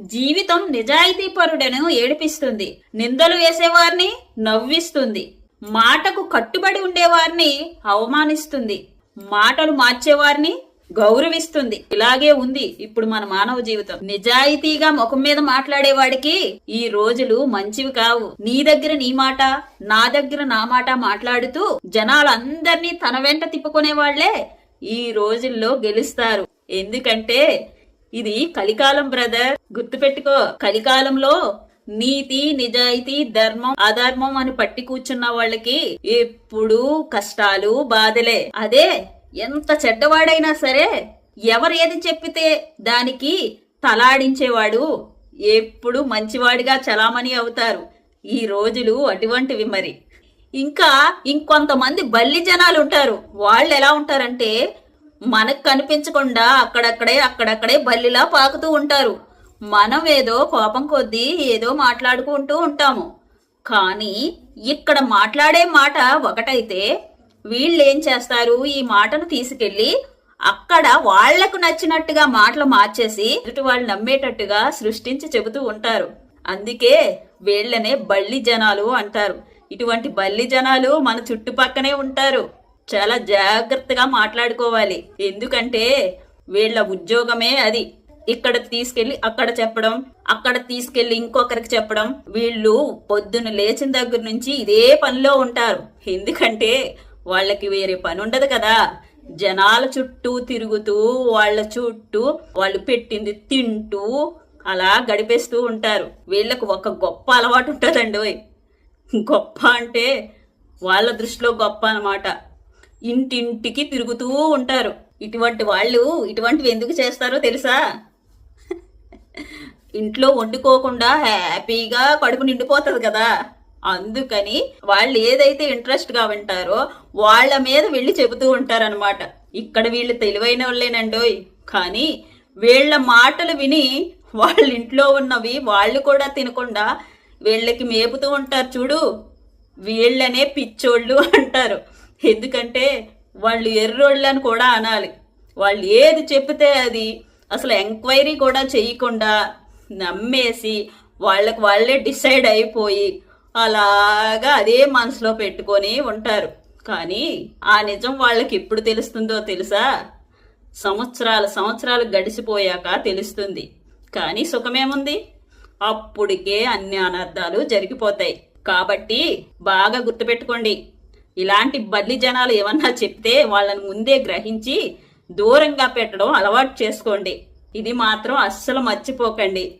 జీవితం నిజాయితీ పరుడను ఏడిపిస్తుంది. నిందలు వేసేవారిని నవ్విస్తుంది. మాటకు కట్టుబడి ఉండేవారిని అవమానిస్తుంది. మాటలు మార్చేవారిని గౌరవిస్తుంది. ఇలాగే ఉంది ఇప్పుడు మన మానవ జీవితం. నిజాయితీగా ముఖం మీద మాట్లాడేవాడికి ఈ రోజులు మంచివి కావు. నీ దగ్గర నీ మాట నా దగ్గర నా మాట మాట్లాడుతూ జనాలందరినీ తన వెంట తిప్పుకునే వాళ్ళే ఈ రోజుల్లో గెలుస్తారు. ఎందుకంటే ఇది కలికాలం బ్రదర్ గుర్తుపెట్టుకో కలికాలంలో నీతి నిజాయితీ ధర్మం అధర్మం అని పట్టి కూర్చున్న వాళ్ళకి ఎప్పుడూ కష్టాలు బాధలే. అదే ఎంత చెడ్డవాడైనా సరే ఎవరు ఏది చెప్పితే దానికి తలాడించేవాడు ఎప్పుడు మంచివాడిగా చలామణి అవుతారు. ఈ రోజులు అటువంటివి మరి. ఇంకా ఇంకొంతమంది బల్లి జనాలు ఉంటారు వాళ్ళు ఎలా ఉంటారంటే మనకు కనిపించకుండా అక్కడక్కడే అక్కడక్కడే బల్లిలా పాకుతూ ఉంటారు. మనం ఏదో కోపం కొద్దీ ఏదో మాట్లాడుకుంటూ ఉంటాము. కానీ ఇక్కడ మాట్లాడే మాట ఒకటైతే వీళ్ళు ఏం చేస్తారు? ఈ మాటను తీసుకెళ్ళి అక్కడ వాళ్ళకు నచ్చినట్టుగా మాటలు మార్చేసి ఎదుటి వాళ్ళు నమ్మేటట్టుగా సృష్టించి చెబుతూ ఉంటారు. అందుకే వీళ్ళనే బల్లి జనాలు అంటారు. ఇటువంటి బల్లి జనాలు మన చుట్టుపక్కనే ఉంటారు. చాలా జాగ్రత్తగా మాట్లాడుకోవాలి. ఎందుకంటే వీళ్ళ ఉద్యోగమే అది. ఇక్కడ తీసుకెళ్ళి అక్కడ చెప్పడం అక్కడ తీసుకెళ్ళి ఇంకొకరికి చెప్పడం వీళ్ళు పొద్దున లేచిన దగ్గర నుంచి ఇదే పనిలో ఉంటారు. ఎందుకంటే వాళ్ళకి వేరే పని ఉండదు కదా. జనాల చుట్టూ తిరుగుతూ వాళ్ళ చుట్టూ వాళ్ళు పెట్టింది తింటూ అలా గడిపేస్తూ ఉంటారు. వీళ్ళకు ఒక గొప్ప అలవాటు ఉంటుందండి గొప్ప అంటే వాళ్ళ దృష్టిలో గొప్ప అనమాట ఇంటింటికి తిరుగుతూ ఉంటారు. ఇటువంటి వాళ్ళు ఇటువంటివి ఎందుకు చేస్తారో తెలుసా? ఇంట్లో వండుకోకుండా హ్యాపీగా కడుపు నిండిపోతుంది కదా. అందుకని వాళ్ళు ఏదైతే ఇంట్రెస్ట్గా వింటారో వాళ్ళ మీద వెళ్ళి చెబుతూ ఉంటారనమాట ఇక్కడ వీళ్ళు తెలివైన వాళ్ళేనండోయ్. కానీ వీళ్ళ మాటలు విని వాళ్ళ ఇంట్లో ఉన్నవి వాళ్ళు కూడా తినకుండా వీళ్ళకి మేపుతూ ఉంటారు చూడు. వీళ్ళనే పిచ్చోళ్ళు అంటారు. ఎందుకంటే వాళ్ళు ఎర్రోళ్ళు అని కూడా అనాలి. వాళ్ళు ఏది చెప్తే అది అసలు ఎంక్వైరీ కూడా చేయకుండా నమ్మేసి వాళ్ళకి వాళ్ళే డిసైడ్ అయిపోయి అలాగా అదే మనసులో పెట్టుకొని ఉంటారు. కానీ ఆ నిజం వాళ్ళకి ఎప్పుడు తెలుస్తుందో తెలుసా? సంవత్సరాల సంవత్సరాలు గడిచిపోయాక తెలుస్తుంది. కానీ సుఖమేముంది? అప్పుడికే అన్ని అనర్థాలు జరిగిపోతాయి. కాబట్టి బాగా గుర్తుపెట్టుకోండి. ఇలాంటి బల్లి జనాలు ఏమన్నా చెప్తే వాళ్ళని ముందే గ్రహించి దూరంగా పెట్టడం అలవాటు చేసుకోండి. ఇది మాత్రం అస్సలు మర్చిపోకండి.